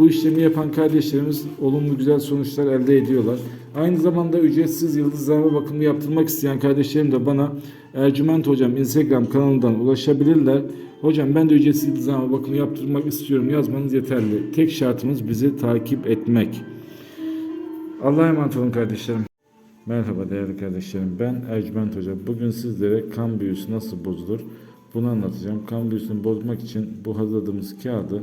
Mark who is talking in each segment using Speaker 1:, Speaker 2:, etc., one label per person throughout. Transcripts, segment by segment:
Speaker 1: Bu işlemi yapan kardeşlerimiz olumlu güzel sonuçlar elde ediyorlar. Aynı zamanda ücretsiz yıldızlarma bakımı yaptırmak isteyen kardeşlerim de bana Ercüment Hocam Instagram kanalından ulaşabilirler. Hocam ben de ücretsiz yıldızlarma bakımı yaptırmak istiyorum yazmanız yeterli. Tek şartımız bizi takip etmek. Allah'a emanet olun kardeşlerim. Merhaba değerli kardeşlerim. Ben Ercüment Hoca. Bugün sizlere kan büyüsü nasıl bozulur bunu anlatacağım. Kan büyüsünü bozmak için bu hazırladığımız kağıdı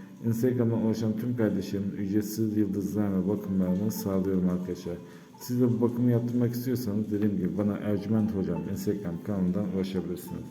Speaker 1: Instagram'dan ulaşan tüm kardeşlerim ücretsiz yıldızlama bakımlarını sağlıyorum arkadaşlar. Siz de bu bakımı yaptırmak istiyorsanız dediğim gibi bana Ercüment Hocam Instagram kanalından ulaşabilirsiniz.